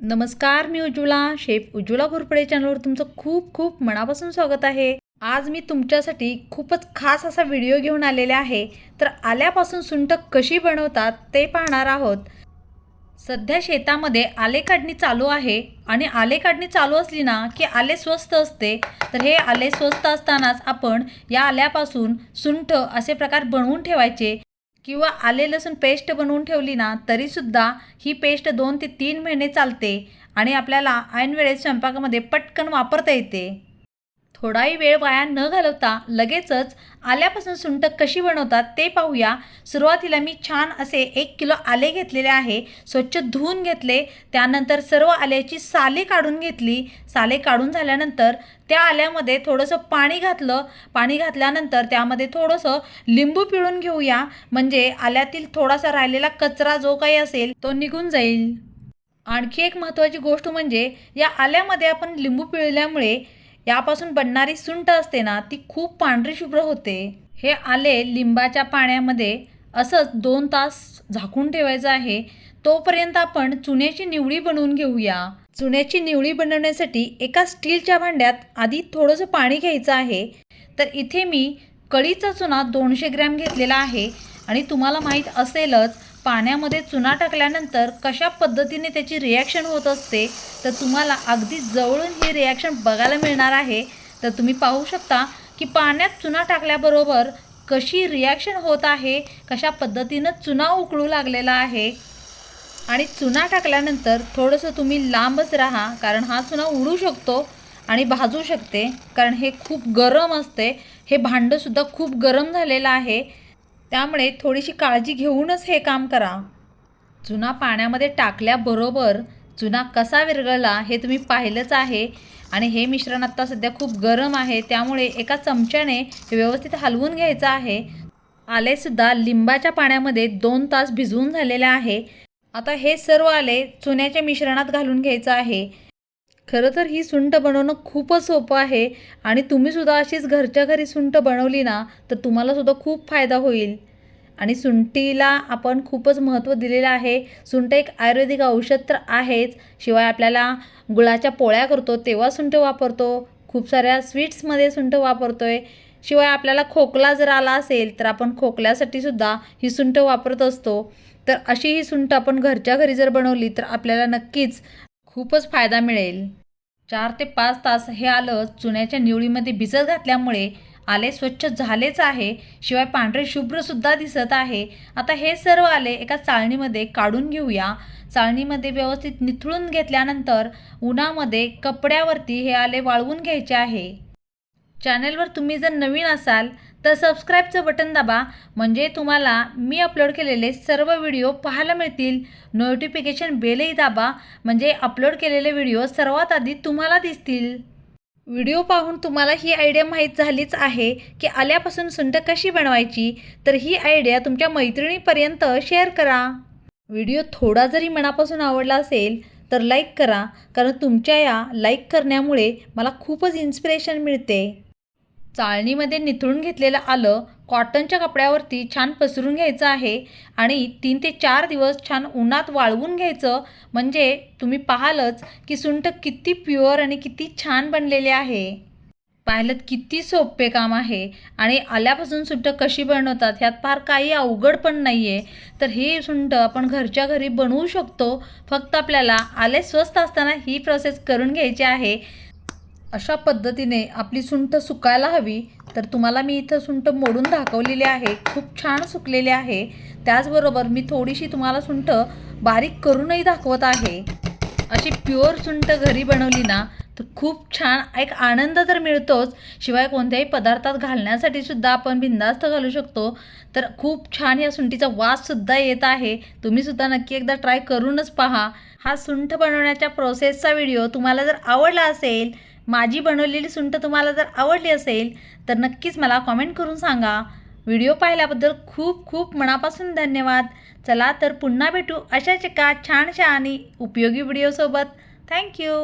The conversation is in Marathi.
नमस्कार मी उज्ज्वला. शेफ उज्ज्वला घोरपडे चॅनलवर तुमचं खूप खूप मनापासून स्वागत आहे. आज मी तुमच्यासाठी खूपच खास असा व्हिडिओ घेऊन आलेले आहे. तर आल्यापासून सुंठ कशी बनवतात ते पाहणार आहोत. सध्या शेतामध्ये आले काढणी चालू आहे आणि आले काढणी चालू असली ना की आले स्वस्त असते. तर हे आले स्वस्त असतानाच आपण या आल्यापासून सुंठ असे प्रकार बनवून ठेवायचे. किंवा आले लसूण पेस्ट बनवून ठेवली ना तरीसुद्धा ही पेस्ट दोन ते तीन महिने चालते आणि आपल्याला ऐन वेळेत स्वयंपाकामध्ये पटकन वापरता येते. थोडाही वेळ वाया न घालवता लगेचच आल्यापासून सुंटक कशी बनवतात ते पाहूया. सुरुवातीला मी छान असे एक किलो आले घेतलेले आहे. स्वच्छ धुवून घेतले. त्यानंतर सर्व आल्याची साले काढून घेतली. साले काढून झाल्यानंतर त्या आल्यामध्ये थोडंसं पाणी घातलं. पाणी घातल्यानंतर त्यामध्ये थोडंसं लिंबू पिळून घेऊया. म्हणजे आल्यातील थोडासा राहिलेला कचरा जो काही असेल तो निघून जाईल. आणखी एक महत्त्वाची गोष्ट म्हणजे या आल्यामध्ये आपण लिंबू पिळल्यामुळे यापासून बनणारी सुंट असते ना ती खूप पांढरी शुभ्र होते. हे आले लिंबाच्या पाण्यामध्ये. असंच दोन तास झाकून ठेवायचं आहे. तोपर्यंत आपण चुन्याची निवडी बनवून घेऊया. चुन्याची निवडी बनवण्यासाठी एका स्टीलच्या भांड्यात आधी थोडंसं पाणी घ्यायचं आहे. तर इथे मी कळीचा चुना दोनशे ग्रॅम घेतलेला आहे. आणि तुम्हाला माहीत असेलच पाण्यामध्ये चुना टाकल्यानंतर कशा पद्धतीने त्याची रिॲक्शन होत असते तर तुम्हाला अगदी जवळून हे रिॲक्शन बघायला मिळणार आहे. तर तुम्ही पाहू शकता की पाण्यात चुना टाकल्याबरोबर कशी रिॲक्शन होत आहे कशा पद्धतीनं चुना उकळू लागलेला आहे. आणि चुना टाकल्यानंतर थोडंसं तुम्ही लांबच राहा कारण हा चुना उडू शकतो आणि भाजू शकते कारण हे खूप गरम असते. हे भांडंसुद्धा खूप गरम झालेलं आहे. त्यामुळे थोडीशी काळजी घेऊनच हे काम करा. चुना पाण्यामध्ये टाकल्याबरोबर चुना कसा विरघळला हे तुम्ही पाहिलंच आहे. आणि हे मिश्रण आत्ता सध्या खूप गरम आहे. त्यामुळे एका चमच्याने व्यवस्थित हलवून घ्यायचं आहे. आलेसुद्धा लिंबाच्या पाण्यामध्ये दोन तास भिजवून झालेले आहे. आता हे सर्व आले चुन्याच्या मिश्रणात घालून घ्यायचं आहे. खरं तर ही सुंट बनवणं खूपच सोपं आहे आणि तुम्हीसुद्धा अशीच घरच्या घरी सुंट बनवली ना तर तुम्हालासुद्धा खूप फायदा होईल. आणि सुंटीला आपण खूपच महत्त्व दिलेलं आहे. सुंट एक आयुर्वेदिक औषध तर आहेच. शिवाय आपल्याला गुळाच्या पोळ्या करतो तेव्हा सुंठ वापरतो. खूप साऱ्या स्वीट्समध्ये सुंठ वापरतो आहे शिवाय आपल्याला खोकला जर आला असेल तर आपण खोकल्यासाठी सुद्धा ही सुंठ वापरत असतो. तर अशी ही सुंट आपण घरच्या घरी जर बनवली तर आपल्याला नक्कीच खूपच फायदा मिळेल. चार ते पाच तास हे आलं चुन्याच्या निवडीमध्ये भिजत घातल्यामुळे आले स्वच्छ झालेच आहे. शिवाय पांढरे शुभ्रसुद्धा दिसत आहे. आता हे सर्व आले एका चाळणीमध्ये काढून घेऊया. चाळणीमध्ये व्यवस्थित निथळून घेतल्यानंतर उन्हामध्ये कपड्यावरती हे आले वाळवून घ्यायचे आहे. चॅनलवर तुम्ही जर नवीन असाल तर सबस्क्राईबचं बटन दाबा. म्हणजे तुम्हाला मी अपलोड केलेले सर्व व्हिडिओ पाहायला मिळतील. नोटिफिकेशन बेलही दाबा. म्हणजे अपलोड केलेले व्हिडिओ सर्वात आधी तुम्हाला दिसतील. व्हिडिओ पाहून तुम्हाला ही आयडिया माहीत झालीच आहे की आल्यापासून सुंट कशी बनवायची? तर ही आयडिया तुमच्या मैत्रिणीपर्यंत शेअर करा. व्हिडिओ थोडा जरी मनापासून आवडला असेल तर लाईक करा. कारण तुमच्या या लाईक करण्यामुळे मला खूपच इन्स्पिरेशन मिळते. चाळणीमध्ये निथळून घेतलेलं आलं कॉटनच्या कपड्यावरती छान पसरून घ्यायचं आहे आणि तीन ते चार दिवस छान उन्हात वाळवून घ्यायचं. म्हणजे तुम्ही पाहालच की सुंठ किती प्युअर आणि किती छान बनलेले आहे. पाहिलं किती सोपे काम आहे आणि आल्यापासून सुंठ कशी बनवतात ह्यात फार काही अवघड पण नाही आहे तर ही सुंठ आपण घरच्या घरी बनवू शकतो. फक्त आपल्याला आले स्वस्त असताना ही प्रोसेस करून घ्यायची आहे. अशा पद्धतीने आपली सुंठ सुकायला हवी तर तुम्हाला मी इथं सुंठ मोडून दाखवलेली आहे खूप छान सुकलेली आहे. त्याचबरोबर मी थोडीशी तुम्हाला सुंठ बारीक करूनही दाखवत आहे. अशी प्युअर सुंठ घरी बनवली ना तर खूप छान एक आनंद तर मिळतोच. शिवाय कोणत्याही पदार्थात घालण्यासाठी सुद्धा आपण बिंदास्त घालू शकतो. तर खूप छान या सुंठीचा वाससुद्धा येत आहे. तुम्हीसुद्धा नक्की एकदा ट्राय करूनच पहा. हा सुंठ बनवण्याच्या प्रोसेसचा व्हिडिओ तुम्हाला जर आवडला असेल माझी बनवलेली सुंट तुम्हाला जर आवडली असेल तर नक्कीच मला कॉमेंट करून सांगा. व्हिडिओ पाहिल्याबद्दल खूप खूप मनापासून धन्यवाद. चला तर पुन्हा भेटू अशाच एका छानशा आणि उपयोगी व्हिडिओसोबत. थँक्यू